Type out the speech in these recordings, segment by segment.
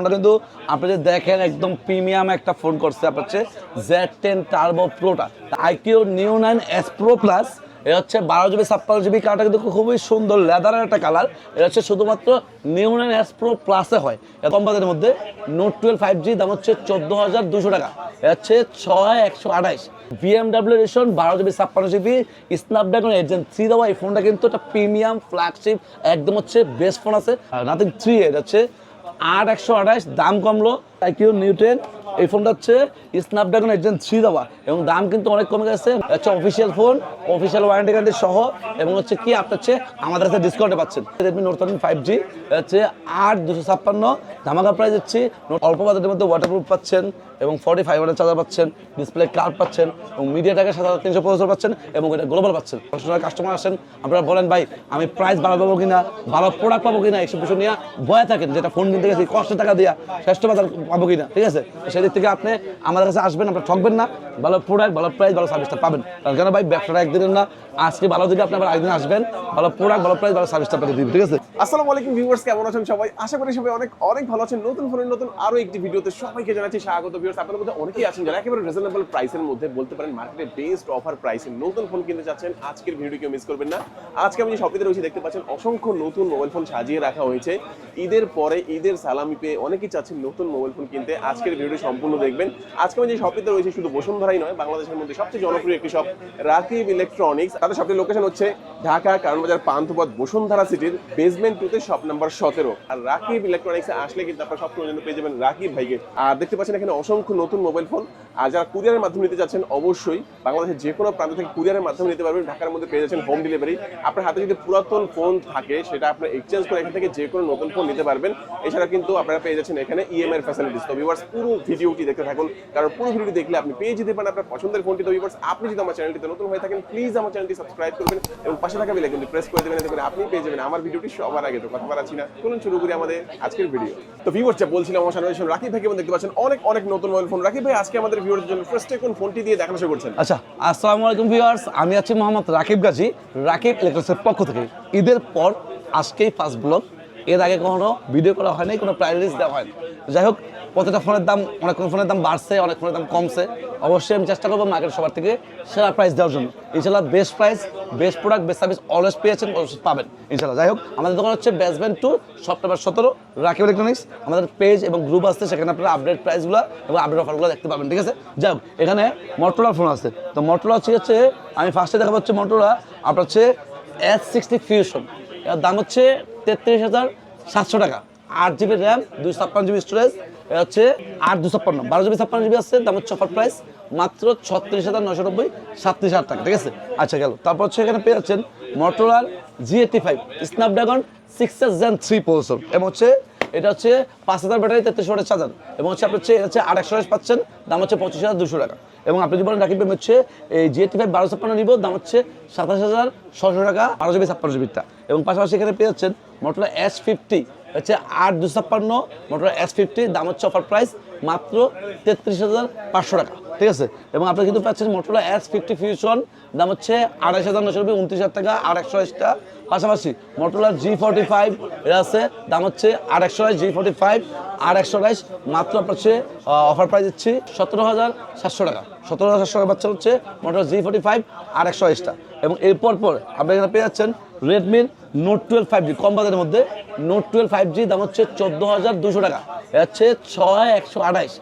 ফোনটা কিন্তু আপনি দেখেন একদম প্রিমিয়াম একটা ফোন করছে, আপনার হচ্ছে Z ten turbo প্রোটা iQOO Neo nine S pro plus এটা হচ্ছে বারো জিবি ছাপ্পান্ন জিবি কালারটা কিন্তু খুবই সুন্দর লেদারের একটা কালার এটা হচ্ছে শুধুমাত্র নিউ নাইন এস প্রো প্লাসে হয়। কম বাজারের মধ্যে নোট টুয়েলভ ফাইভ জি দাম হচ্ছে চোদ্দ হাজার দুশো টাকা। এটা হচ্ছে ছয় একশো আঠাইশ। বিএমডাব্লিউ এডিশন বারো জিবি ছাপ্পান্ন জিবি স্ন্যাপড্রাগন এজেন্ট থ্রি দেওয়া এই ফোনটা কিন্তু একটা প্রিমিয়াম ফ্ল্যাগশিপ একদম হচ্ছে বেস্ট ফোন আছে। নাথিং থ্রি এটা হচ্ছে আট একশো আঠাশ দাম কমলো আইকিউ নিউটেন এই ফোনটা হচ্ছে স্ন্যাপড্রাগন এজেন্ট থ্রি দেওয়া এবং দাম কিন্তু অনেক কমে গেছে। হচ্ছে official phone official warranty guarantee সহ এবং হচ্ছে কি আপনার হচ্ছে আমাদের কাছে ডিসকাউন্টে পাচ্ছেন। Redmi note thirteen five G হচ্ছে আট দুশো ছাপ্পান্ন। ধামাকা প্রাইস দিচ্ছি। অল্প বাজেটের মধ্যে ওয়াটারপ্রুফ পাচ্ছেন এবং ফর্টি ফাইভ হান্ড্রেড চার্জার পাচ্ছেন ডিসপ্লে কার্ড পাচ্ছেন এবং মিডিয়া টাকা সাত হাজার তিনশো পঁচাত্তর পাচ্ছেন এবং এটা গ্লোবাল পাচ্ছেন। প্রফেশনাল কাস্টমার আসেন, আপনারা বলেন, ভাই, আমি প্রাইস ভালো পাবো কিনা, ভালো প্রোডাক্ট পাবো কিনা? এইসব বিষয় নিয়ে ভয় থাকেন, যেটা ফোন কিনতে গেছি, কষ্ট টাকা দিয়া শ্রেষ্ঠ বাজার পাবো কিনা, ঠিক আছে? সেদিক থেকে আপনি আমাদের কাছে আসবেন, আপনার ঠকবেন না। ভালো প্রোডাক্ট ভালো প্রাইস ভালো সার্ভিসটা পাবেন। কারণ ভাই, ব্যবসাটা একদিনের না আজকে ভালো দিলে আপনি আবার একদিন আসবেন, ভালো প্রোডাক্ট ভালো প্রাইস ভালো সার্ভিসটা পেতে দিবেন ঠিক আছে? আসসালামু আলাইকুম ভিউয়ার্স কেমন আছেন সবাই? আশা করি সবাই অনেক অনেক ভালো আছেন। নতুন ফোনের নতুন আরও একটি ভিডিওতে সবাইকে জানাচ্ছি স্বাগত ভিউয়ার্স আপনাদের মধ্যে অনেকেই আছেন যারা একেবারে রিজনেবল প্রাইসের মধ্যে বলতে পারেন মার্কেটে বেস্ট অফার প্রাইসে নতুন ফোন কিনতে চাচ্ছেন আজকের ভিডিও কেউ মিস করবেন না। আজকে আমি শপিতে রয়েছে, দেখতে পাচ্ছেন অসংখ্য নতুন মোবাইল ফোন সাজিয়ে রাখা হয়েছে। ঈদের পরে ঈদের সালামি পেয়ে অনেকেই চাচ্ছেন নতুন মোবাইল ফোন কিনতে। আজকের ভিডিও সম্পূর্ণ দেখবেন। আজকে আমি যে শপিতে রয়েছে, শুধু বসুন্ধরাই নয়, বাংলাদেশের মধ্যে সবচেয়ে জনপ্রিয় একটি শপ রাকিব ইলেকট্রনিক্স তাদের সবচেয়ে লোকেশন হচ্ছে ঢাকা, কারণবাজার, পান্থপথ, বসুন্ধরা সিটির বেসমেন্ট টুতে শপ নাম্বার সতেরো। আর রাকিব ইলেকট্রনিক্স আসলে কিন্তু আপনার সব প্রয়োজন পেয়ে যাবেন রাকিব ভাইকে। আর দেখতে পাচ্ছেন এখানে অসংখ্য নতুন মোবাইল ফোন আর যারা কুরিয়ারের মাধ্যমে নিতে যাচ্ছেন, অবশ্যই বাংলাদেশের যে কোনো প্রান্ত থেকে কুরিয়ারের মাধ্যমে নিতে পারবেন। ঢাকার মধ্যে পেয়ে যাচ্ছেন হোম ডেলিভারি আপনার হাতে যদি পুরাতন ফোন থাকে, সেটা আপনার এক্সচেঞ্জ করে এখান থেকে যে কোনো নতুন ফোন নিতে পারবেন। এছাড়া কিন্তু আপনারা পেয়ে যাচ্ছেন এখানে ইএমআই ফ্যাসিলিটিস তো ভিউয়ার্স পুরো ভিডিওটি দেখতে থাকুন। কারণ পুরো ভিডিওটি দেখলে আপনি পেয়ে যেতে পারেন আপনার পছন্দের ফোনটি তো ভিউয়ার্স আপনি যদি আমার চ্যানেলটিতে নতুন হয়ে থাকেন প্লিজ আমার চ্যানেলটি সাবস্ক্রাইব করবেন এবং পাশে থাকা বেল আইকনটি প্রেস করে দেবেন। এতে করে আপনি পেয়ে যাবেন আমার ভিডিওটি সবার আগে। তো কথা বাড়াচ্ছি না। চলুন শুরু করি আমাদের আজকের ভিডিও তো ভিউয়ার্স যা বলছিলাম, আমার সামনে রাকিব ভাইকে দেখতে পাচ্ছেন? অনেক অনেক নতুন মোবাইল ফোন রাকিব ভাই, আজকে আমাদের ভিউয়ারদের জন্য কোন ফোনটি দিয়ে দেখানো শুরু করছেন? আচ্ছা আসসালামু আলাইকুম ভিউয়ার্স, আমি আছি মোহাম্মদ রাকিব গাজী, রাকিব ইলেকট্রনিক্সের পক্ষ থেকে। ঈদের পর আজকেই ফার্স্ট ব্লগ এর আগে কোনো ভিডিও করা হয়নি, কোনো প্রায়োরিটিস দেওয়া হয়নি। যাই হোক প্রতিটা ফোনের দাম, অনেক ফোনের দাম বাড়ছে, অনেক ফোনের দাম কমছে। অবশ্যই আমি চেষ্টা করব মার্কেট সবার থেকে সেরা প্রাইস দেওয়ার জন্য। ইনশাল্লাহ best price best product best service always পেয়েছেন পাবেন ইনশাল্লাহ যাই হোক, আমাদের দোকান হচ্ছে বেসমেন্ট টু সেপ্টেম্বর সতেরো রাকিব ইলেকট্রনিক্স আমাদের পেজ এবং গ্রুপ আছে, সেখানে আপনারা আপডেট প্রাইসগুলো এবং আপডেট অফারগুলো দেখতে পাবেন, ঠিক আছে? যাই হোক, এখানে মটোলা ফোন আছে। তো মটোলা হচ্ছে হচ্ছে, আমি ফার্স্টে দেখা পাচ্ছি মটোলা আপনার হচ্ছে এস সিক্সটি ফিউশন এর দাম হচ্ছে তেত্রিশ হাজার সাতশো টাকা। আট জিবি র্যাম দুই ছাপ্পান্ন জিবি স্টোরেজ হচ্ছে আট দুশো ছাপ্পান্ন। বারো জিবি, ছাপ্পান্ন জিবি আছে, দাম হচ্ছে অফার প্রাইস, মাত্র ছত্রিশ হাজার নশো নব্বই, সাতত্রিশ হাজার টাকা, ঠিক আছে? আচ্ছা গেল। তারপর হচ্ছে এখানে পেয়ে যাচ্ছেন মটোলার G eighty five Snapdragon six S gen three processor এবং হচ্ছে এটা হচ্ছে পাঁচ হাজার ব্যাটারি, তেত্রিশ ওয়াটের চার্জার, এবং হচ্ছে আপনি হচ্ছে, এটা হচ্ছে আট একশো পাচ্ছেন, দাম হচ্ছে পঁচিশ হাজার দুশো টাকা। এবং আপনি যদি বলেন রাকিব হচ্ছে এই জি এইটটি ফাইভ বারো ছাপ্পান্ন নিব, দাম হচ্ছে সাতাশ হাজার ছশো টাকা, বারো জিবি, ছাপ্পান্ন জিবিটা এবং পাশাপাশি এখানে পেয়ে যাচ্ছেন মোটরলা এস ফিফটি হচ্ছে আট দুশো ছাপ্পান্ন মোটর এস ফিফটি দাম হচ্ছে অফার প্রাইস মাত্র তেত্রিশ হাজার পাঁচশো টাকা, ঠিক আছে? এবং আপনি কিন্তু পাচ্ছেন মোটরলা এস ফিফটি ফিউশন দাম হচ্ছে আড়াইশ হাজার নশো নব্বই উনত্রিশ হাজার টাকা আর একশো আশিটা পাশাপাশি মোটরলা জি ফর্টি ফাইভ এটা আছে, দাম হচ্ছে আর একশো জি ফোর্টি ফাইভ আর একশো বাইশ মাত্র আপনার হচ্ছে অফার প্রাইস দিচ্ছি সতেরো হাজার সাতশো টাকা। সতেরো হাজার সাতশো টাকা পাচ্ছেন হচ্ছে মোটর জি ফোর্টি ফাইভ আর একশো বাইশটা এবং এরপর পর আপনি এখানে পেয়ে যাচ্ছেন রেডমির নোট টুয়েলভ ফাইভ জি কম বাজারের মধ্যে নোট টুয়েলভ ফাইভ জি দাম হচ্ছে চোদ্দ হাজার দুশো টাকা। হচ্ছে ছয় একশো আঠাইশ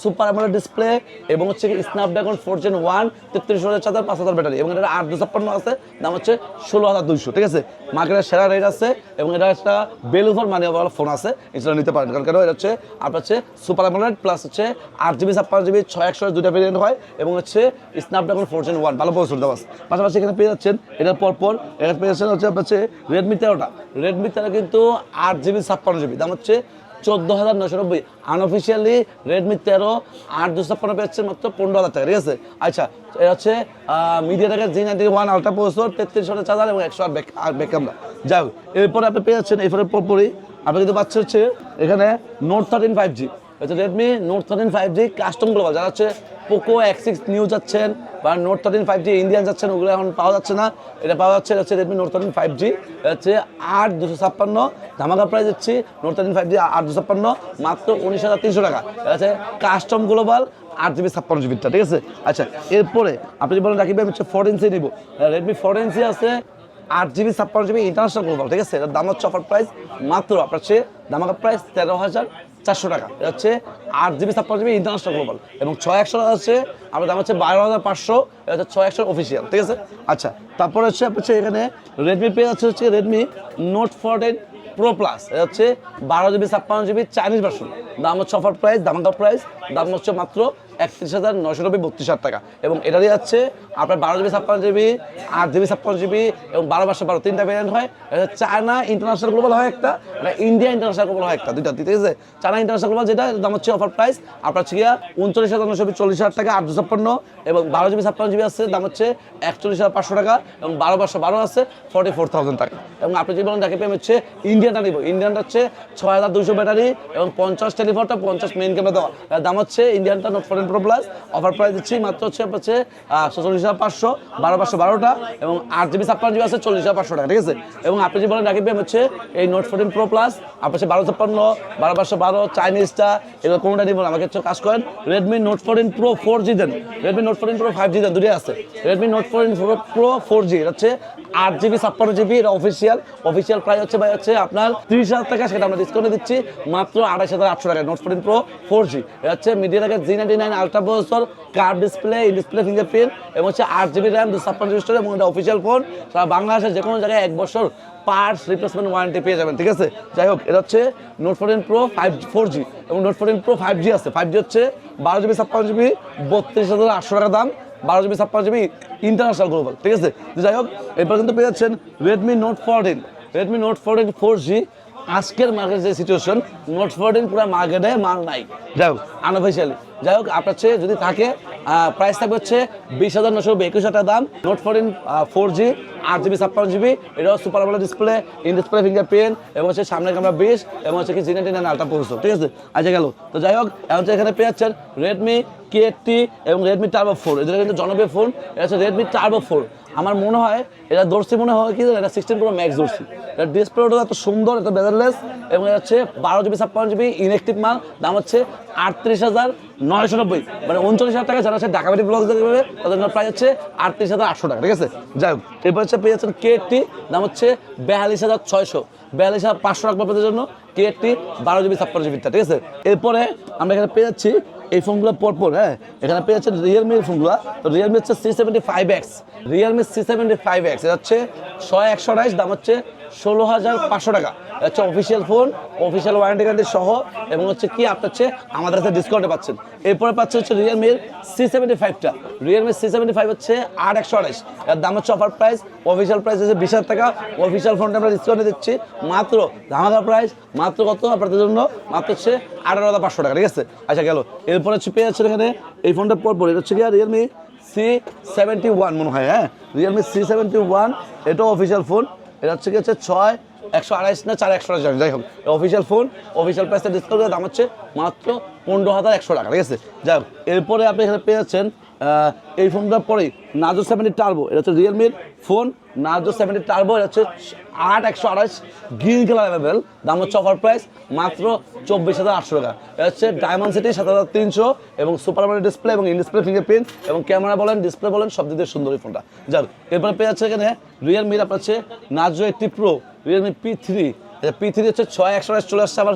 সুপার অ্যামোলেড ডিসপ্লে এবং হচ্ছে স্ন্যাপড্রাগন ফোর জেন ওয়ান তেত্রিশ হাজার চার্জার, পাঁচ হাজার ব্যাটারি এবং এটা আট ছাপ্পান্ন আছে, দাম হচ্ছে ষোলো হাজার দুইশো, ঠিক আছে? মার্কেটের সেরা রেট আছে এবং এটা একটা বেলুভার মানে ফোন আছে, এটা নিতে পারেন। কারণ কেন? এটা হচ্ছে আপনার হচ্ছে সুপার অ্যামোলেড প্লাস হচ্ছে আট জিবি ছাপ্পান্ন জিবি ছয় একশো দুটা ভেরিয়েন্ট হয় এবং হচ্ছে স্ন্যাপড্রাগন ফোর জেন ওয়ান ভালো প্রসেসর দেওয়া আছে। পাশাপাশি এখানে পেয়ে যাচ্ছেন, এটার পর পর এটা পেয়ে যাচ্ছেন হচ্ছে আপনার হচ্ছে রেডমি তেরোটা। রেডমি তেরো কিন্তু আট জিবি ছাপ্পান্ন জিবি দাম হচ্ছে চোদ্দ হাজার নশো নব্বই। আনঅফিসিয়ালি রেডমি তেরো, আট দুশো ছাপ্পান্ন পেয়েছে মাত্র পনেরো হাজার টাকা। ঠিক আছে? আচ্ছা এটা হচ্ছে মিডিয়া টাকা G ninety one ultra processor তেত্রিশ হাজার চার্জার এবং একশো আট ব্যাক ক্যামেরা যাই হোক, এরপরে আপনি পেয়ে যাচ্ছেন এরপরে পরপরই আপনি কিন্তু পাচ্ছেন হচ্ছে এখানে নোট থার্টিন ফাইভ জি হচ্ছে Redmi note thirteen five G custom global যারা হচ্ছে পোকো এক্স সিক্স নিউ যাচ্ছেন বা note thirteen five G Indian যাচ্ছেন, ওগুলো এখন পাওয়া যাচ্ছে না। এটা পাওয়া যাচ্ছে হচ্ছে Redmi note thirteen five G হচ্ছে আট দুশো ছাপ্পান্ন। ধামাকা প্রাইস দিচ্ছি নোট থার্টিন ফাইভ জি আট দুশো ছাপ্পান্ন, মাত্র উনিশ হাজার তিনশো টাকা। হচ্ছে কাস্টম গ্লোবাল আট জিবি ছাপ্পান্ন জিবিটা, ঠিক আছে? আচ্ছা এরপরে আপনি যদি বলেন আমি হচ্ছে ফোর ইঞ্চি নিব। রেডমি ফোর ইঞ্চি আছে, আট জিবি ছাপ্পান্ন জিবি ইন্টারন্যাশনাল গ্লোবাল ঠিক আছে? এটার দাম হচ্ছে অফার প্রাইস মাত্র, আপনার সে দামাকা প্রাইস তেরো হাজার চারশো টাকা। এটা হচ্ছে আট জিবি, ছাপ্পান্ন জিবি ইন্টারন্যাশনাল গ্লোবাল এবং ছয় একশো টাকা হচ্ছে আমার দাম হচ্ছে বারো হাজার পাঁচশো, এটা হচ্ছে ছয় একশো অফিসিয়াল ঠিক আছে? আচ্ছা তারপরে হচ্ছে হচ্ছে এখানে রেডমি পে যাচ্ছে হচ্ছে Redmi note fourteen pro plus এটা হচ্ছে বারো জিবি, ছাপ্পান্ন জিবি চাইনিজ ভার্সন দাম হচ্ছে অফার প্রাইস দামাকা প্রাইস দাম হচ্ছে মাত্র একত্রিশ হাজার নশো নব্বই, বত্রিশ হাজার টাকা। এবং এটারই যাচ্ছে আপনার বারো জিবি, ছাপ্পান্ন জিবি, আট জিবি, ছাপ্পান্ন জিবি এবং বারো পাঁচশো বারো, তিনটা ভ্যারিয়েন্ট হয়। এটা চায়না ইন্টারন্যাশনাল গ্লোবাল হয় একটা এটা ইন্ডিয়া ইন্টারন্যাশনাল গ্লোবাল হয় একটা, দুইটা ঠিক আছে? চায়না ইন্টারন্যাশনাল গ্লোবাল যেটা দাম হচ্ছে অফার প্রাইস আপনার হচ্ছে উনচল্লিশ হাজার নশো চল্লিশ হাজার টাকা আটশো ছাপ্পান্ন এবং বারো জিবি, ছাপ্পান্ন জিবি আছে, দাম হচ্ছে একচল্লিশ হাজার পাঁচশো টাকা এবং বারো পাঁচশো বারো আছে ফর্টি ফোর থাউজেন্ড টাকা। এবং আপনি যদি বলেন যাকে পেয়ে হচ্ছে ইন্ডিয়ানটা নিব। ইন্ডিয়ানটা হচ্ছে ছয় হাজার দুশো ব্যাটারি এবং পঞ্চাশ টেলিফোনটা পঞ্চাশ মেইন ক্যামেরা দেওয়া। দাম হচ্ছে ইন্ডিয়ানটা note fourteen pro plus offer price দিচ্ছি মাত্র হচ্ছে হচ্ছে চল্লিশ হাজার পাঁচশো, বারো পাঁচশো বারোটা, এবং আট জিবি ছাপ্পান্ন জিবি আছে চল্লিশ হাজার পাঁচশো টাকা, ঠিক আছে? এবং আপনি যদি বলেন রাকিব ভাই হচ্ছে এই নোট ফোরটিন প্রো প্লাস আপনার হচ্ছে বারো ছাপ্পান্ন, বারো পাঁচশো বারো চাইনিজটা এগুলো কোনোটা নিব আমাকে হচ্ছে কাজ করেন Redmi note fourteen pro four G দেন। Redmi note fourteen pro five G দেন, দুটোই আছে। Redmi note fourteen pro four G হচ্ছে আট জিবি ছাপ্পান্ন জিবি এটা অফিসিয়াল অফিসিয়াল প্রাইস হচ্ছে ভাই, হচ্ছে আপনার তিরিশ হাজার টাকা, সেটা আমরা ডিসকাউন্টে দিচ্ছি, মাত্র আড়াইশ হাজার আটশো টাকা। Note fourteen pro four G হচ্ছে মিডিয়া টাকা G ninety nine ultra processor কার ডিসপ্লে ডিসপ্লে ফিঙ্গারপ্রিন্ট এবং হচ্ছে আট জিবি র্যাম দুশো ছাপ্পান্ন জিবি স্টোরেজ এবং এটা অফিসিয়াল ফোন সারা বাংলাদেশের যে কোনো জায়গায় এক বছর পার্টস রিপ্লেসমেন্ট ওয়ারেন্টি পেয়ে যাবেন, ঠিক আছে? যাই হোক, এটা হচ্ছে note fourteen pro five four G এবং note fourteen pro five G আছে। ফাইভ জি হচ্ছে বারো জিবি ছাপ্পান্ন জিবি বত্রিশ হাজার আটশো টাকা দাম। বারো জিবি ছাপ্পান্ন জিবি ইন্টারন্যাশনাল গ্লোবাল ঠিক আছে? যাই হোক, এরপর কিন্তু পেয়ে যাচ্ছেন Redmi note fourteen Redmi note fourteen four G আজকের মার্কেট যে সিচুয়েশন নোট ফোরটিন পুরো মার্কেটে মাল নাই। যাই হোক আনঅফিসিয়ালি যাই হোক, আপনার হচ্ছে যদি থাকে প্রাইস থাকবে হচ্ছে বিশ হাজার নশো একুশ টাকা দাম। নোট ফোরটিন ফোর জি আট জিবি ছাপ্পান্ন জিবি এটাও super AMOLED display in display fingerprint এবং হচ্ছে সামনে ক্যামেরা বিশ, এবং হচ্ছে কি G ninety nine ultra processor ঠিক আছে? আচ্ছা গেল। তো যাই হোক, এখন এখানে পেয়ে যাচ্ছেন রেডমি কে এইটটি এবং রেডমি টার্বো ফোর এদের কিন্তু জনপ্রিয় ফোন এটা হচ্ছে রেডমি টার্বো ফোর আমার মনে হয় এটা দর্শি মনে হয় কি এটা সিক্সটিন প্রো ম্যাক্স দর্শি এটা ডিসপ্লেটা এত সুন্দর, এত বেজারলেস এবং এটা হচ্ছে বারো জিবি ছাপ্পান্ন জিবি ইনএক্টিভ মাল। দাম হচ্ছে আটত্রিশ হাজার নয়শো নব্বই। মানে উনচল্লিশ হাজার টাকা, যারা হচ্ছে ঢাকাবাড়ি ব্লগ দেখবে তাদের জন্য প্রাইস হচ্ছে আটত্রিশ হাজার আটশো টাকা, ঠিক আছে? যাই হোক, এরপর হচ্ছে পেয়ে যাচ্ছেন কে এইটটি দাম হচ্ছে বিয়াল্লিশ হাজার ছয়শো। বিয়াল্লিশ হাজার পাঁচশো টাকা আপনাদের জন্য কে এইটটি বারো জিবি ছাপ্পান্ন জিবিটা ঠিক আছে? এরপরে আমরা এখানে পেয়ে যাচ্ছি এই ফোনগুলো পরপর হ্যাঁ? এখানে পেয়ে যাচ্ছে রিয়েলমির ফোনগুলো। তো রিয়েলমি হচ্ছে C seventy five X Realme C seventy five X এটা হচ্ছে ছয় একশো দাম হচ্ছে ষোলো হাজার পাঁচশো টাকা। হচ্ছে official phone official warranty guarantee সহ, এবং হচ্ছে কি আপনার হচ্ছে আমাদের কাছে ডিসকাউন্টে পাচ্ছেন। এরপরে পাচ্ছে হচ্ছে রিয়েলমির সি সেভেন্টি ফাইভটা রিয়েলমি সি সেভেন্টি ফাইভ হচ্ছে আট একশো আঠাইশ এর দাম হচ্ছে অফার প্রাইস অফিসিয়াল প্রাইস হচ্ছে বিশ হাজার টাকা। অফিসিয়াল ফোনটা আমরা ডিসকাউন্টে দিচ্ছি। মাত্র ধামাকা প্রাইস মাত্র কত? আপনাদের জন্য মাত্র হচ্ছে আঠারো হাজার পাঁচশো টাকা, ঠিক আছে? আচ্ছা গেল। এরপরে হচ্ছে পেয়ে যাচ্ছে এখানে, এই ফোনটা পর পর এটা হচ্ছে কি রিয়েলমি সি সেভেন্টি ওয়ান মনে হয় হ্যাঁ? রিয়েলমি সি সেভেন্টি ওয়ান এটাও অফিসিয়াল ফোন এটা হচ্ছে কি হচ্ছে ছয়, একশো আড়াইশ না চার, একশো আড়াইশ, যাই হোক। অফিসিয়াল ফোন অফিসিয়াল প্রাইসটা ডিসকাউন্ট দাম হচ্ছে মাত্র পনেরো হাজার একশো টাকা, ঠিক আছে? যাই হোক, এরপরে আপনি এখানে পেয়ে যাচ্ছেন এই ফোনটার পরেই নাজো সেভেন্টি টার্বো এটা হচ্ছে রিয়েলমির ফোন নাজো সেভেন্টি টার্বো এটা হচ্ছে আট একশো আড়াইশ গ্রিন কালার অ্যাভেলেবেল দাম হচ্ছে অফার প্রাইস মাত্র চব্বিশ হাজার আটশো টাকা। এটা হচ্ছে ডায়মন্ড সিটি সাত হাজার তিনশো এবং সুপার আমোলেড ডিসপ্লে এবং ইন ডিসপ্লে ফিঙ্গারপ্রিন্ট এবং ক্যামেরা বলেন ডিসপ্লে বলেন, সব দিক দিয়ে সুন্দর এই ফোনটা যাক, এরপরে পেয়ে যাচ্ছে এখানে রিয়েলমির আপনার হচ্ছে Narzo eighty pro Realme P three P three হচ্ছে ছয় একশো চলে আসছে আবার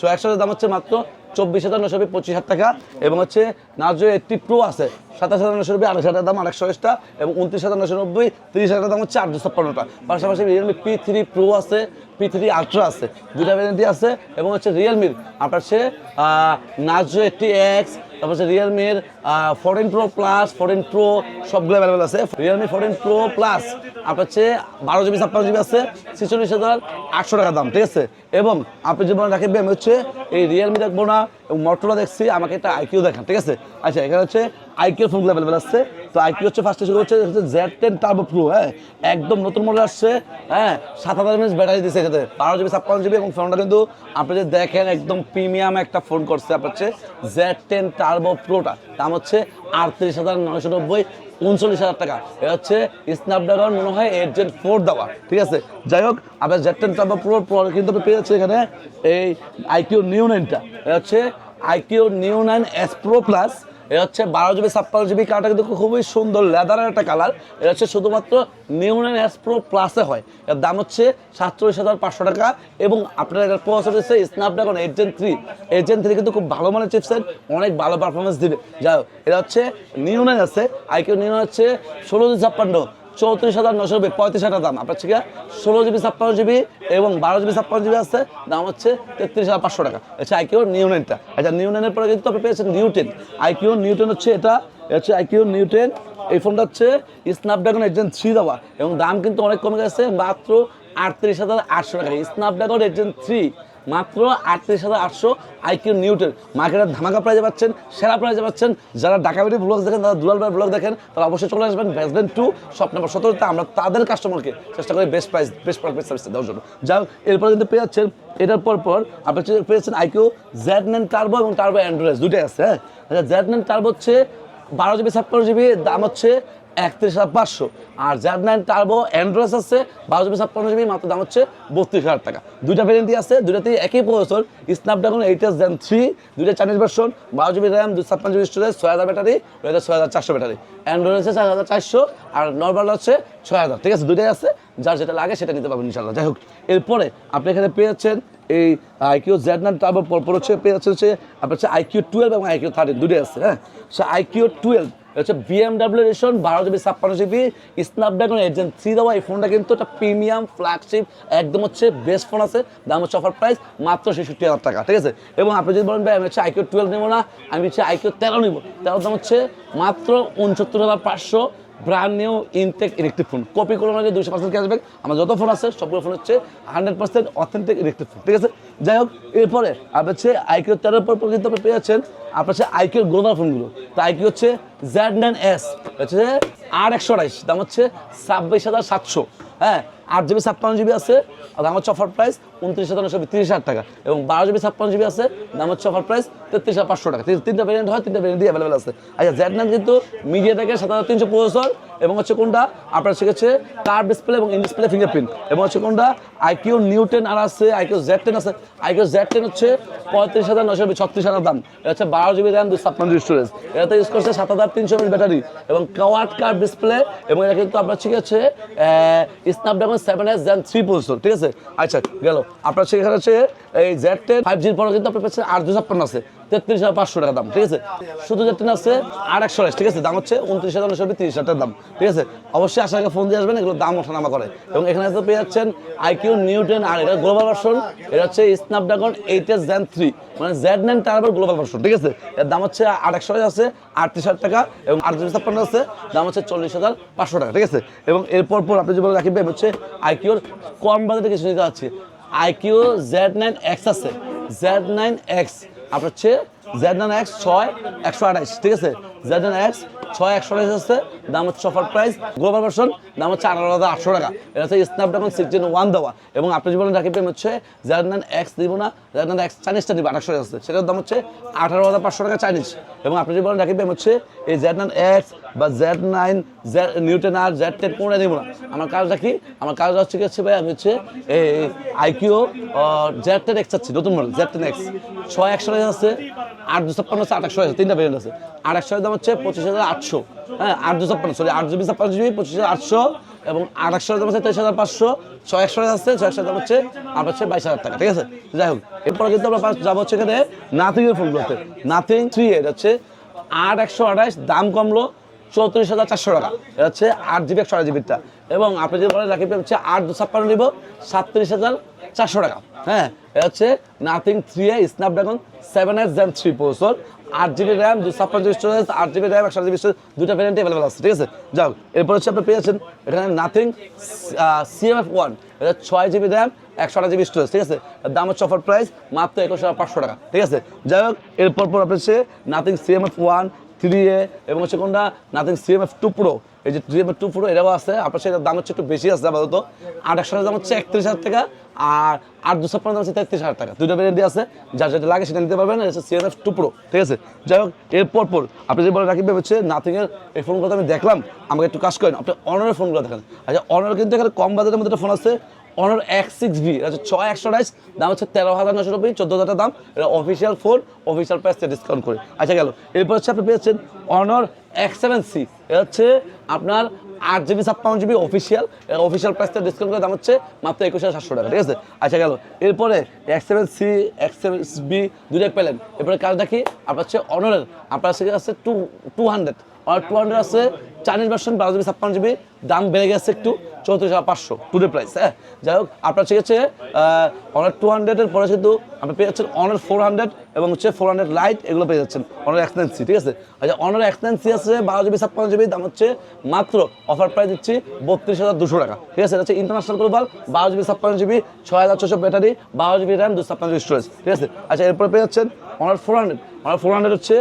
ছয় একশো দাম হচ্ছে মাত্র চব্বিশ হাজার নশো পঁচিশ হাজার টাকা এবং হচ্ছে নার্জো এইটটি প্রো আছে। সাতাশ হাজার নশো নব্বই আঠাশ হাজার দাম আড়াইশো এক্সটা এবং উনত্রিশ হাজার নশো নব্বই, তিরিশ হাজার দাম হচ্ছে আটশো ছাপ্পান্নটা। পাশাপাশি রিয়েলমি পি থ্রি প্রো আছে পি থ্রি আল্ট্রা আছে দুটা ভ্যারেন্টি আছে এবং হচ্ছে রিয়েলমির আপনার সে নার্জো এইটটি এক্স তারপর হচ্ছে রিয়েলমির fourteen pro plus fourteen pro সবগুলো অ্যাভেলেবেল আছে। রিয়েলমি ফরেন প্রো প্লাস আপনার হচ্ছে বারো জিবি ছাপ্পান্ন জিবি আছে, ছেচল্লিশ হাজার আটশো টাকা দাম, ঠিক আছে? এবং আপনি যে মনে রাখবেন আমি হচ্ছে, এই রিয়েলমি দেখব না, এবং মটোরা দেখছি, আমাকে একটা আইকিউ দেখান, ঠিক আছে? আচ্ছা এখানে হচ্ছে আইকিউ ফোনগুলো অ্যাভেলেবেল আসছে তো আইকিউ হচ্ছে ফার্স্টে শুরু হচ্ছে হচ্ছে জেড টেন টার্বো প্রো হ্যাঁ? একদম নতুন মডেল আসছে হ্যাঁ? সাত হাজার এমএস ব্যাটারি দিচ্ছে এটাতে। বারো জিবি ছাপ্পান্ন জিবি এবং ফোনটা কিন্তু আপনি যদি দেখেন, একদম প্রিমিয়াম একটা ফোন করছে আপনার হচ্ছে জেড টেন টার্বো প্রোটা দাম হচ্ছে আটত্রিশ হাজার নয়শো নব্বই, উনচল্লিশ হাজার টাকা। এটা হচ্ছে স্ন্যাপড্রাগন মনে হয় এইট জেন ফোর দেওয়া, ঠিক আছে? যাই হোক, আপনার Z ten turbo pro pro কিন্তু আপনি পেয়ে যাচ্ছে এখানে এই আইকিউ নিউ নাইনটা। এটা হচ্ছে iQOO Neo nine S pro plus এটা হচ্ছে বারো জিবি ছাপ্পান্ন জিবি কালারটা কিন্তু খুবই সুন্দর লেদারের একটা কালার। এটা হচ্ছে শুধুমাত্র নিউনাইন এস প্রো প্লাসে হয়। এর দাম হচ্ছে সাতচল্লিশ হাজার পাঁচশো টাকা এবং আপনার এটার প্রসেসর হচ্ছে Snapdragon eight gen three eight gen three কিন্তু খুব ভালো মানের চিপসেট অনেক ভালো পারফরমেন্স দিবে। যাই হোক, এটা হচ্ছে নিউনাইন আছে আইকিউ নিউনাইন হচ্ছে ষোলো ছাপ্পান্ন। চৌত্রিশ হাজার নশো নব্বই, পঁয়ত্রিশ হাজার দাম। আপনার ঠিক ষোলো জিবি, ছাপ্পান্ন জিবি এবং বারো জিবি, ছাপ্পান্ন জিবি আছে। দাম হচ্ছে তেত্রিশ হাজার পাঁচশো টাকা। আচ্ছা আইকিউ নিউ নাইনটা। আচ্ছা নাইনের পরে কিন্তু আপনি পেয়েছেন Neo ten. IQOO Neo ten হচ্ছে এটা হচ্ছে আইকিউ নিউ টেন। এই ফোনটা হচ্ছে স্ন্যাপড্রাগন এজেন্ট থ্রি দেওয়া এবং দাম কিন্তু অনেক কমে গেছে, মাত্র আটত্রিশ হাজার আটশো টাকা। স্ন্যাপড্রাগন এজেন্ট থ্রি মাত্র আটত্রিশ হাজার আটশো আইকিউ নিউটেন মার্কেটের ধামাকা প্রাইজে পাচ্ছেন, সেরা প্রাইজে পাচ্ছেন। যারা ঢাকাবাড়ি ব্লগ দেখেন তারা দুলাল ব্লগ দেখেন, তারা অবশ্যই চলে আসবেন বেসবেন টু শপ নাম্বার সতেরোতে। আমরা তাদের কাস্টমারকে চেষ্টা করি best price best perfect service দেওয়ার জন্য। যা এরপরে কিন্তু পেয়ে যাচ্ছেন, এটার পর পর আপনি হচ্ছে পেয়েছেন আইকিউ জেড নাইন টার্বো এবং টার্বো অ্যান্ড্রয়েড দুটোই আছে হ্যাঁ? আচ্ছা জেড নাইন টার্বো হচ্ছে বারো জিবি ছাপ্পান্ন জিবি দাম হচ্ছে একত্রিশ হাজার পাঁচশো। আর জ্যাড নাইন টার্বো অ্যান্ড্রয়েড আছে, বারো জিবি ছাপ্পান্ন জিবি, মাত্র দাম হচ্ছে বত্রিশ হাজার টাকা। দুইটা ভ্যারিয়েন্টই আছে, দুইটাতেই একই processor Snapdragon eight S gen three দুইটা চাইনিজ ভার্সন বারো জিবি র্যাম দুই ছাপ্পান্ন জিবি স্টোরেজ ছয় হাজার ব্যাটারি ওইটা ছয় হাজার চারশো ব্যাটারি। অ্যান্ড্রয়েড হচ্ছে চার হাজার চারশো, আর নর্মাল হচ্ছে ছয় হাজার। ঠিক আছে, দুইটাই আছে, যার যেটা লাগে সেটা নিতে পারবেন ইনশাল্লাহ যাই হোক, এরপরে আপনি এখানে পেয়ে যাচ্ছেন এই আইকিউ জেড নাইন টার্বো পরপর হচ্ছে পেয়ে যাচ্ছে হচ্ছে আপনার হচ্ছে আইকিউ টুয়েলভ এবং আইকিউ থার্টিন দুটোই আছে হ্যাঁ? সে আইকিউ টুয়েলভ হচ্ছে বিএমডাব্লিউ এডিশন বারো জিবি ছাপ্পান্ন জিবি স্ন্যাপড্রাগন এজেন্ট থ্রি দেওয়া এই ফোনটা কিন্তু একটা প্রিমিয়াম ফ্ল্যাগশিপ একদম হচ্ছে বেস্ট ফোন আছে। দাম হচ্ছে অফার প্রাইস মাত্র ছেষট্টি হাজার টাকা, ঠিক আছে? এবং আপনি যদি বলেন, ভাই, আমি হচ্ছে আইকিউ টুয়েলভ নেব না, আমি হচ্ছে আইকিউ তেরো নেব। তেরো দাম হচ্ছে মাত্র উনসত্তর হাজার পাঁচশো। Brand new intact electric phone copy করে মানে দুশো পার্সেন্ট ক্যাশব্যাক আমার যত ফোন আছে, সবগুলো ফোন হচ্ছে hundred percent authentic electric phone ঠিক আছে? যাই হোক, এরপরে আপনার হচ্ছে আইকিউ তেরোর পর কিন্তু আপনি পেয়ে যাচ্ছেন, আপনার হচ্ছে আইকিউর গ্লোবাল ফোনগুলো। তো আইকিউ হচ্ছে জ্যাড নাইন এস হচ্ছে আর একশো আড়াইশ, দাম হচ্ছে ছাব্বিশ হাজার সাতশো। হ্যাঁ আট জিবি ছাপ্পান্ন জিবি আছে দাম হচ্ছে অফার প্রাইস উনত্রিশ হাজার নশো তিরিশ হাজার টাকা। এবং বারো জিবি ছাপ্পান্ন জিবি আছে, দাম হচ্ছে অফার প্রাইস তেত্রিশ হাজার পাঁচশো টাকা। তিনটা ভ্যারিয়েন্ট হয়, তিনটা ভ্যারিয়েন্টই অ্যাভেলেবেল আছে। আচ্ছা জেড নাইন কিন্তু মিডিয়া থেকে সাত হাজার তিনশো প্রসেসর এবং হচ্ছে কোনটা? আপনার শিখেছে কার ডিসপ্লে এবং ইন ডিসপ্লে ফিঙ্গারপ্রিন্ট এবং হচ্ছে কোনটা? আইকিউ নিউ টেন আর আছে, আইকিউ জেড টেন আছে। আইকিউ জেড টেন হচ্ছে পঁয়ত্রিশ হাজার নশো ছত্রিশ হাজার দাম। এটা হচ্ছে বারো জিবি র্যাম দুই ছাপ্পান্ন স্টোরেজ এটাতে ইউজ করছে সাত হাজার তিনশো এমএস ব্যাটারি এবং কাওয়াট কার ডিসপ্লে এবং এটা কিন্তু আপনার ঠিক আছে Snapdragon seven S gen three processor ঠিক আছে? আচ্ছা গেল। আপনার সেখানে হচ্ছে এই জেড টেন ফাইভ জির পরে কিন্তু আপনার পাচ্ছেন আট দুই ছাপ্পান্ন আছে। তেত্রিশ হাজার পাঁচশো টাকা দাম, ঠিক আছে? শুধু টেন আছে আর একশো ঠিক আছে? দাম হচ্ছে উনত্রিশ হাজার নশো তিরিশ হাজার দাম, ঠিক আছে? অবশ্যই আসার ফোন দিয়ে আসবেন, এগুলো দাম ওঠানামা করে। এবং এখানে তো পেয়ে যাচ্ছেন আইকিউ নিউটেন আর, এটা গ্লোবাল ভার্সন, এটা হচ্ছে Snapdragon eight S gen three মানে জেড নাইন টার্বার গ্লোবাল ভার্সন, ঠিক আছে? এর দাম হচ্ছে আট একশো আছে, আটত্রিশ হাজার টাকা, এবং আট দুশো ছাপ্পান্ন আছে, দাম হচ্ছে চল্লিশ হাজার পাঁচশো টাকা, ঠিক আছে? এবং এরপর পর আপনি যেভাবে রাখবেন হচ্ছে আইকিউর কম বাজেটে কিছু নিতে যাচ্ছে। আইকিউ জেড নাইন এক্স আছে, জেড নাইন এক্স আপনার হচ্ছে জেড নাইন এক্স ছয় একশো আঠাইশ, ঠিক আছে? জেড নাইন এক্স ছয় একশো আঠাইশ আছে, দাম হচ্ছে অফার প্রাইস গ্লোবাল ভার্সন দাম হচ্ছে আঠারো হাজার আটশো টাকা। এটা হচ্ছে স্ন্যাপড্রাগন সিক্স জেন ওয়ান দেওয়া। এবং আপনি যদি বলেন রাখবেন হচ্ছে জেড নাইন এক্স দিব না জেড নাইন এক্স চাইনিজটা দিব আঠাশশো আছে। সেটার দাম হচ্ছে আঠারো হাজার পাঁচশো টাকা চাইনিজ এবং আপনি যদি বলেন রাখবেন হচ্ছে এই জেড নাইন এক্স বা Z nine Z Neo ten আর জেড টেন কোনটা দিব না? আমার কাজ রাখি আমার কাজ হচ্ছে কি হচ্ছে ভাই, আমি হচ্ছে এই আইকিউ জেড টেন এক্স চাচ্ছি, নতুন মডেল জেড টেন এক্স ছয় একশো আছে আট দু ছাপ্পান্ন আছে আট একশো আছে, তিনটা ভেরিয়েন্ট আছে। আট একশো দাম হচ্ছে পঁচিশ হাজার আটশো। হ্যাঁ আট দুশো ছাপ্পান্ন সরি আট জিবি ছাপ্পান্ন জিবি, পঁচিশ হাজার আটশো এবং আট একশো দাম হচ্ছে তেইশ হাজার পাঁচশো। ছয় একশো আছে, ছয় একশো দাম হচ্ছে আর হচ্ছে বাইশ হাজার টাকা, ঠিক আছে? যাই হোক, এরপরে কিন্তু আমরা যাব হচ্ছে এখানে নাথিং এর ফোনগুলোতে নাথিং থ্রি এর হচ্ছে আট একশো আঠাশ, দাম কমলো চৌত্রিশ হাজার চারশো টাকা। এটা হচ্ছে আট জিবি, একশো আট জিবিটা। এবং আপনি যদি বলেন রাখি হচ্ছে আট দু ছাপ্পান্ন নিব, সাতত্রিশ হাজার চারশো টাকা। হ্যাঁ এটা হচ্ছে nothing three A Snapdragon seven S gen three processor আট জিবি র্যাম দুই ছাপ্পান্ন জিবি স্টোরেজ আট জিবি র্যাম একশো জিবি স্টোরেজ দুটা ভ্যারিয়েন্ট অ্যাভেলেবল আছে, ঠিক আছে? যাও, এরপর হচ্ছে আপনি পেয়েছেন এখানে নাথিং সিএমএফ ওয়ান এটা ছয় জিবি র্যাম একশো আট জিবি স্টোরেজ ঠিক আছে? দাম হচ্ছে অফার প্রাইস মাত্র একুশ হাজার পাঁচশো টাকা, ঠিক আছে? যাই হোক, এরপর পর আপনি হচ্ছে nothing CMF one three A এবং হচ্ছে কোনটা? নাথিং সিএমএফ টু প্রো এই যে সিএমএফ টু প্রো এটাও আছে। আপনার সেটার দাম হচ্ছে একটু বেশি আছে আপাতত। আট একশো দাম হচ্ছে একত্রিশ হাজার টাকা আর আট দুশো পনেরো দাম হচ্ছে তেত্রিশ হাজার টাকা। দুটো ভ্যারিয়েন্টি আছে। যার যেটা লাগে সেটা নিতে পারবেন। হচ্ছে সিএমএফ টু প্রো ঠিক আছে? যাই হোক এরপর পর আপনি যে বলে রাখি হচ্ছে নাথিংয়ের এই ফোনগুলো আমি দেখলাম। আমাকে একটু কাজ করেন। আপনি অনারের ফোনগুলো দেখেন। আচ্ছা অনার কিন্তু এখানে কম বাজারের মধ্যে একটা ফোন আছে। অনার এক্স সিক্স ভি হচ্ছে ছয় একশো আঠাইশ দাম হচ্ছে তেরো হাজার নশো নব্বই, চোদ্দ হাজার দাম, এটা অফিসিয়াল ফোন অফিসিয়াল প্রাইসে ডিসকাউন্ট করে। আচ্ছা গেল। এরপর হচ্ছে আপনি পেয়েছেন অনার এক্স সেভেন সি এটা হচ্ছে আপনার আট জিবি ছাপ্পান্ন জিবি অফিসিয়াল অফিসিয়াল প্রাইসটা ডিসকাউন্ট করে দাম হচ্ছে মাত্র একুশ হাজার সাতশো টাকা, ঠিক আছে? আচ্ছা গেল। এরপরে X seven C X seven B দুটাই পেলেন। এরপরে কাজটা কি? আপনার হচ্ছে অনারের আপনার আছে টু টু হান্ড্রেড আর টু হান্ড্রেড আছে চাইনিজ ভার্সন বারো জিবি ছাপ্পান্ন জিবি দাম বেড়ে গেছে একটু। চৌত্রিশ হাজার পাঁচশো টুডে প্রাইস হ্যাঁ? যাই হোক, আপনার আছে অনার টু হান্ড্রেডের পরে কিন্তু আপনি পেয়ে যাচ্ছেন অনার ফোর হান্ড্রেড এবং হচ্ছে ফোর হান্ড্রেড লাইট এগুলো পেয়ে যাচ্ছেন অনার এক্সটেন্সি ঠিক আছে? আচ্ছা অনার এক্সটেন্সি আছে বারো জিবি ছাপ্পান্ন জিবি দাম হচ্ছে মাত্র অফার প্রাইস দিচ্ছি বত্রিশ হাজার দুশো টাকা, ঠিক আছে? এটা হচ্ছে ইন্টারন্যাশনাল গ্লোবাল বারো জিবি ছাপ্পান্ন জিবি ছয় হাজার ছশো ব্যাটারি বারো জিবি র্যাম দুশো ছাপ্পান্ন জিবি স্টোরেজ ঠিক আছে? আচ্ছা এরপরে পেয়ে যাচ্ছেন Honor four hundred Honor four hundred হচ্ছে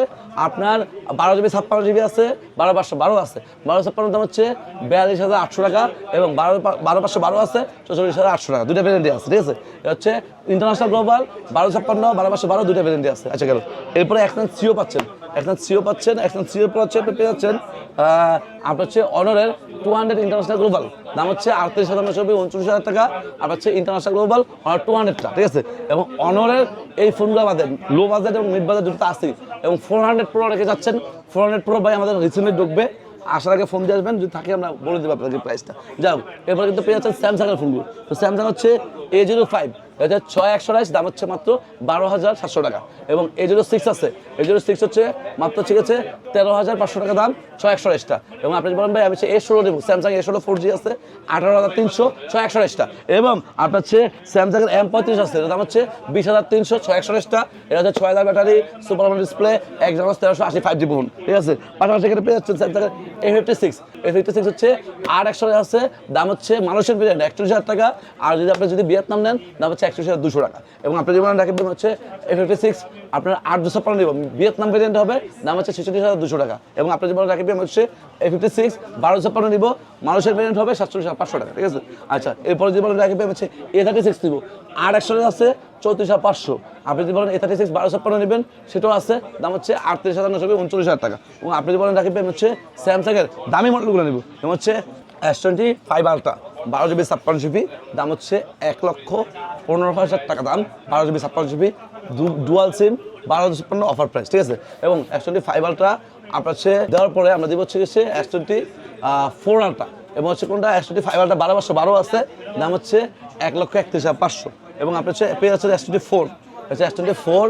আপনার বারো জিবি ছাপ্পান্ন জিবি আছে, বারো পাঁচশো বারো আছে। বারো ছাপ্পান্ন দাম হচ্ছে বিয়াল্লিশ হাজার আটশো টাকা এবং বারো বারো পাঁচশো বারো আছে, চৌচল্লিশ হাজার আটশো টাকা। দুইটা ভ্যারেন্টি আছে, ঠিক আছে? এটা হচ্ছে ইন্টারন্যাশনাল গ্লোবাল বারো ছাপ্পান্ন, বারো পাঁচশো বারো, দুইটা ভ্যারেন্টি আছে। আচ্ছা গেল। এরপরে একজন সিও পাচ্ছেন। একজন সিও পাচ্ছেন, একজন সিও আপনি পেয়ে যাচ্ছেন। আপনার হচ্ছে অনারের টু হান্ড্রেড ইন্টারন্যাশনাল গ্লোবাল দাম হচ্ছে আটত্রিশ হাজার নশো উনচল্লিশ হাজার টাকা। আর হচ্ছে ইন্টারন্যাশনাল গ্লোবাল অনার টু হান্ড্রেডটা ঠিক আছে? এবং অনারের এই ফোনগুলো বাদে লো বাজেট এবং মিড বাজেট দুটো আসেই এবং ফোর হান্ড্রেড প্রো রেখে যাচ্ছেন। ফোর হান্ড্রেড প্রো ভাই আমাদের রিসেন্টলি ঢুকবে। আসার আগে ফোন দিয়ে আসবেন, যদি থাকে আমরা বলে দেবো আপনাদের প্রাইসটা যাও এরপরে কিন্তু পেয়ে যাচ্ছেন স্যামসাংয়ের ফোনগুলো তো স্যামসাং হচ্ছে এ জিরো ফাইভ এটা ছয় একশো রাইস দাম হচ্ছে মাত্র বারো হাজার সাতশো টাকা। এবং এ জিরো সিক্স আছে, এই জিরো সিক্স হচ্ছে মাত্র ঠিক আছে তেরো হাজার পাঁচশো টাকা দাম, ছয় একশো রাইসটা এবং আপনি বলেন, ভাই, আমি হচ্ছে এ ষোলো নেব। স্যামসাং এ ষোলো ফোর জি আছে, আঠারো হাজার তিনশো, ছয় একশো রাইসটা এবং আপনার হচ্ছে স্যামসাংয়ের এম পঁয়ত্রিশ আছে, এটার দাম হচ্ছে বিশ হাজার তিনশো, ছয় একশো রাইসটা এটা হচ্ছে ছয় হাজার ব্যাটারি সুপার ডিসপ্লে এক জামাস তেরোশো আশি ফাইভ জি ফোন ঠিক আছে? পাশাপাশি এখানে পেয়ে যাচ্ছেন স্যামসাংয়ের A fifty six A fifty six হচ্ছে আর একশো আছে, দাম হচ্ছে মানুষের ভেরিয়েন্ট একচল্লিশ হাজার টাকা। আর যদি আপনি যদি ভিয়েতনাম নেন, দাম হচ্ছে একচল্লিশ হাজার দুশো টাকা। এবং আপনি যেমন রাখবেন হচ্ছে এ ফিফটি সিক্স আপনার আট দুশো পনেরো নিব ভিয়েতনাম ভেরিয়েন্ট হবে দাম হচ্ছে ছেচল্লিশ হাজার দুশো টাকা। এবং আপনি যেমন রাখবেন হচ্ছে এ ফিফটি সিক্স বারো বারোশো পনেরো নিব। মানুষের ভেরিয়েন্ট হবে সাতচল্লিশ পাঁচশো টাকা, ঠিক আছে? আচ্ছা এরপরে যে বলেন রাখবেন হচ্ছে এ থার্টি সিক্স নিব। আর একশো আছে চৌত্রিশ হাজার পাঁচশো। আপনি যদি বলেন এ থার্টি সিক্স বারোশো পনেরো নেবেন, সেটাও আছে, দাম হচ্ছে আটত্রিশ হাজার নশো উনচল্লিশ হাজার টাকা। এবং আপনি যদি বলেন রাখবেন হচ্ছে স্যামসাংয়ের দামি মডেলগুলো নেব। এবং হচ্ছে এস টোয়েন্টি ফাইভ আলট্রা বারো জিবি ছাপ্পান্ন জিবি দাম হচ্ছে এক লক্ষ পনেরো হাজার টাকা দাম। বারো জিবি ছাপ্পান্ন জিবি ডুয়াল সিম বারো হাজার ছাপ্পান্ন অফার প্রাইস ঠিক আছে? এবং টোয়েন্টি ফাইভ আলট্রা আপনার হচ্ছে দেওয়ার পরে আমরা দিব হচ্ছে এক্স টোয়েন্টি ফোর আলট্রা এবং হচ্ছে কোনটা? টোয়েন্টি ফাইভ আলট্রা বারো পাঁচশো বারো আছে, দাম হচ্ছে এক লক্ষ একত্রিশ হাজার পাঁচশো। এবং আপনার হচ্ছে পেয়ে আছে এক্স টোয়েন্টি ফোর হচ্ছে এস টোয়েন্টি ফোর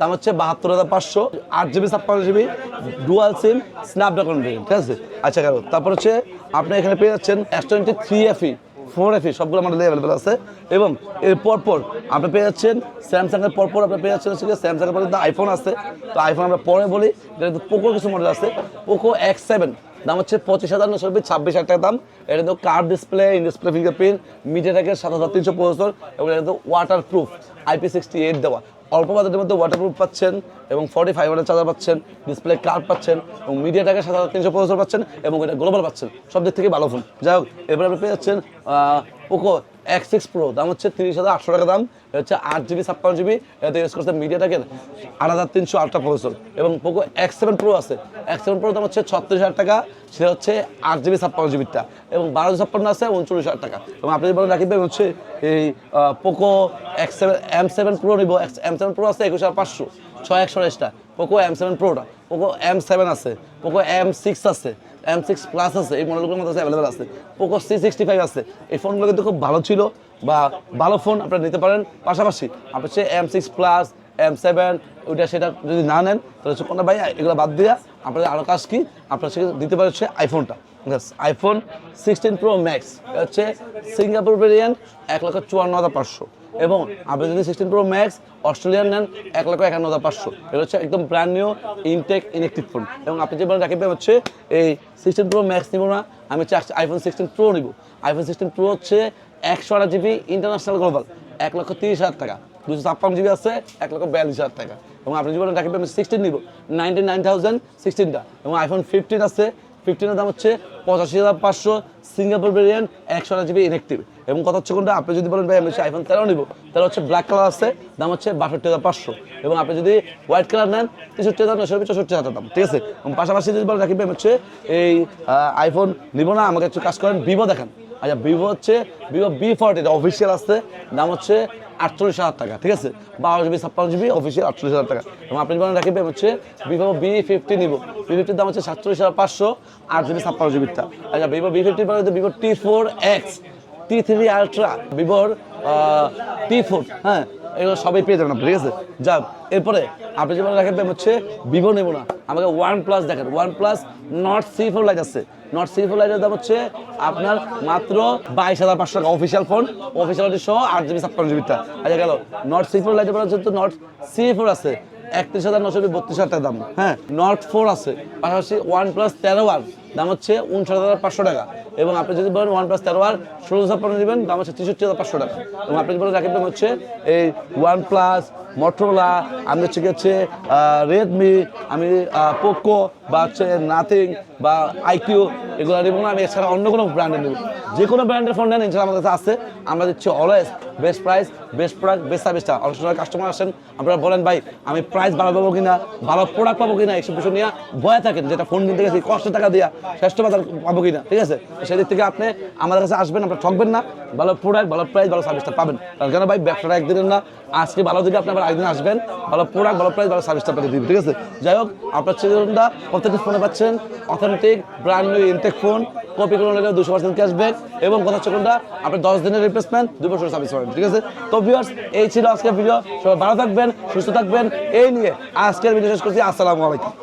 দাম হচ্ছে বাহাত্তর হাজার পাঁচশো, আট জিবি ছাপ্পান্ন জিবি ডুয়াল সিম স্ন্যাপড্রাগন ঠিক আছে? আচ্ছা গেল তারপর হচ্ছে আপনি এখানে পেয়ে যাচ্ছেন S twenty three FE four FE সবগুলো আমাদের অ্যাভেলেবেল আছে। এবং এর পরপর আপনি পেয়ে যাচ্ছেন স্যামসাংয়ের পরপর আপনি পেয়ে যাচ্ছেন হচ্ছে স্যামসাংয়ের পরে আইফোন আছে। তো আইফোন আমরা পরে বলি, এটা পোকো কিছু মডেল আছে। পোকো এক্স সেভেন দাম হচ্ছে পঁচিশ হাজার নশো নব্বই ছাব্বিশ হাজার টাকা দাম। এটা তো কার display, in display, fingerprint media থেকে সাত হাজার তিনশো পঁচাত্তর এবং এটা তো water proof IP sixty eight দেওয়া। অল্প বাজেটের মধ্যে ওয়াটারপ্রুফ পাচ্ছেন এবং ফর্টি ফাইভ হান্ড্রেড চার্জার পাচ্ছেন ডিসপ্লে কার্ড পাচ্ছেন এবং মিডিয়া টাকা সাত হাজার তিনশো পঁচাত্তর পাচ্ছেন এবং এটা গ্লোবাল পাচ্ছেন। সব দিক থেকে ভালো ফোন যাই হোক এবার আপনি পেয়ে যাচ্ছেন পোকো এক্স সিক্স প্রো দাম হচ্ছে তিরিশ হাজার আটশো টাকা দাম। হচ্ছে আট জিবি, ছাপ্পান্ন জিবি। এতে ইউজ করছে মিডিয়া টাকের আট হাজার তিনশো আটটা প্রসেসর এবং পোকো এক্স সেভেন প্রো আছে। এক্স সেভেন প্রো দাম হচ্ছে ছত্রিশ হাজার টাকা, সেটা হচ্ছে আট জিবি, ছাপ্পান্ন জিবিটা এবং বারো ছাপ্পান্ন আছে, উনচল্লিশ হাজার টাকা। এবং আপনি যদি বলেন রাখিবেন হচ্ছে এই Poco X seven M seven Pro নিব। এক্স এম সেভেন প্রো আছে একুশ হাজার পাঁচশো। ছয় একশো পোকো এম সেভেন প্রোটা পোকো এম সেভেন আছে। পোকো এম সিক্স আছে। এম সিক্স প্লাস আছে, এই মডেলগুলোর মধ্যে অ্যাভেলেবেল আছে। পোকো সি সিক্সটি ফাইভ আছে। এই ফোনগুলো কিন্তু খুব ভালো ছিল বা ভালো ফোন আপনারা নিতে পারেন। পাশাপাশি আপনার হচ্ছে M six plus M seven ওইটা সেটা যদি না নেন, তাহলে হচ্ছে কোনটা ভাই? এগুলো বাদ দিয়ে আপনাদের আরও কাজ কি? আপনার সেখানে দিতে পারে হচ্ছে আইফোনটা আইফোন সিক্সটিন প্রো ম্যাক্স হচ্ছে সিঙ্গাপুর ভেরিয়েন্ট এক লক্ষ চুয়ান্ন হাজার পাঁচশো। এবং আপনি যদি সিক্সটিন প্রো ম্যাক্স অস্ট্রেলিয়ান নেন এক লক্ষ একান্ন হাজার পাঁচশো। এটা হচ্ছে একদম brand new intact inactive phone এবং আপনি যে বলেন হচ্ছে, এই সিক্সটিন প্রো ম্যাক্স নিব না, আমি চাচ্ছি আইফোন সিক্সটিন প্রো নিব। আইফোন সিক্সটিন প্রো হচ্ছে একশো আট জিবি ইন্টারন্যাশনাল গ্লোবাল এক লক্ষ তিরিশ হাজার টাকা। দুশো ছাপ্পান্ন জিবি আছে, এক লক্ষ বিয়াল্লিশ হাজার টাকা। এবং আপনি বলেন রাকিব আমি সিক্সটিন নিব নাইনটি নাইন থাউজেন্ড সিক্সটিনটা এবং আইফোন ফিফটিন আছে ফিফটিনের দাম হচ্ছে পঁচাশি হাজার পাঁচশো সিঙ্গাপুর ভেরিয়েন্ট একশো আট জিবি ইনেকটিভ এবং কথা হচ্ছে কোনটা, আপনি যদি বলেন, ভাই, আমি হচ্ছে আইফোন তেরো নিব তাহলে হচ্ছে ব্ল্যাক কালার আছে, দাম হচ্ছে বাষট্টি হাজার পাঁচশো। এবং আপনি যদি হোয়াইট কালার নেন, তেষট্টি হাজার নশো চৌষট্টি হাজার দাম, ঠিক আছে? এবং পাশাপাশি যদি বলেন, রাকিব ভাই হচ্ছে এই আইফোন নিব না, আমাকে একটু কাজ করেন ভিভো দেখেন। আচ্ছা ভিভো হচ্ছে ভিভো বি ফোর্টি অফিসিয়াল আছে, দাম হচ্ছে আটচল্লিশ হাজার টাকা, ঠিক আছে? বারো জিবি ছাপ্পান্ন জিবি অফিসিয়াল আটচল্লিশ হাজার টাকা। এবং আপনি যখন রাখবেন হচ্ছে ভিভো বি ফিফটি নিব বি ফিফটির দাম হচ্ছে সাতচল্লিশ হাজার পাঁচশো, আট জিবি ছাপ্পান্ন জিবিটা আচ্ছা ভিভো বি ফিফটির পরে Vivo T four X T three ultra ভিভোর টি ফোর হ্যাঁ এগুলো সবাই পেয়ে যাবেন আপনি, ঠিক আছে? যা এরপরে আপনি যেমন রাখবেন হচ্ছে ভিভো নেব না। আমাকে ওয়ান প্লাস দেখেন OnePlus Nord CE four lite আছে নট সি ফোর লাইটের দাম হচ্ছে আপনার মাত্র বাইশ হাজার পাঁচশো টাকা অফিসিয়াল ফোন অফিসিয়াল সহ আট জিবি, ছাপ্পান্ন জিবিটা। আচ্ছা গেল। নট সি ফোর লাইটের হচ্ছে নট সি ফোর আছে, একত্রিশ হাজার নশো বত্রিশ হাজার টাকা দাম। হ্যাঁ নট ফোর আছে, পাশাপাশি ওয়ান প্লাস তেরো আর দাম হচ্ছে উনষাট হাজার পাঁচশো টাকা। এবং আপনি যদি বলেন ওয়ান প্লাস তেরো আর ষোলো হাজার পনেরো নেবেন দাম হচ্ছে তেষট্টি হাজার পাঁচশো টাকা। এবং আপনি যদি বলেন রাখবেন হচ্ছে এই ওয়ান প্লাস মটোলা আমি হচ্ছে হচ্ছে রেডমি আমি পোকো বা হচ্ছে নাথিং বা আইকিউ এগুলো নেব না। আমি এছাড়া অন্য কোনো ব্র্যান্ডের নেব। যে কোনো ব্র্যান্ডের ফোন নেন ইনশাল্লাহ আমাদের কাছে আছে। আমরা দিচ্ছি always best price best product best সার্ভিসটা অনেক সময় কাস্টমার আসেন, আপনারা বলেন, ভাই, আমি প্রাইস ভালো পাবো কিনা, ভালো প্রোডাক্ট পাবো কিনা? এইসব বিষয় নিয়ে ভয় থাকেন, যেটা ফোন কিনতে গেছি, কষ্ট টাকা দিয়া। শ্রেষ্ঠ বাজার পাবো কিনা, ঠিক আছে? সেদিক থেকে আপনি আমাদের কাছে আসবেন, আপনারা ঠকবেন না, ভালো প্রোডাক্ট ভালো প্রাইস ভালো সার্ভিসটা পাবেন। কারণ কেন ভাই, ব্যবসাটা একদিনের না, আজকে ভালো দিকে আপনি আবার একদিন আসবেন, ভালো প্রোডাক্ট ভালো প্রাইস ভালো সার্ভিসটা পেতে দিবেন ঠিক আছে? যাই হোক, আপনার চিরন্দা প্রত্যেকটি ফোনে পাচ্ছেন authentic brand new intact phone copy করে নিলে দুশো পার্সেন্ট ক্যাশব্যাক এবং কথা হচ্ছে কোনটা, আপনি দশ দিনের রিপ্লেসমেন্ট দুই বছর সার্ভিস পাবেন ঠিক আছে? তো ভিউয়ার্স এই ছিল আজকের ভিডিও সবাই ভালো থাকবেন, সুস্থ থাকবেন, এই নিয়ে আজকের ভিডিও শেষ করছি, আসসালামু আলাইকুম।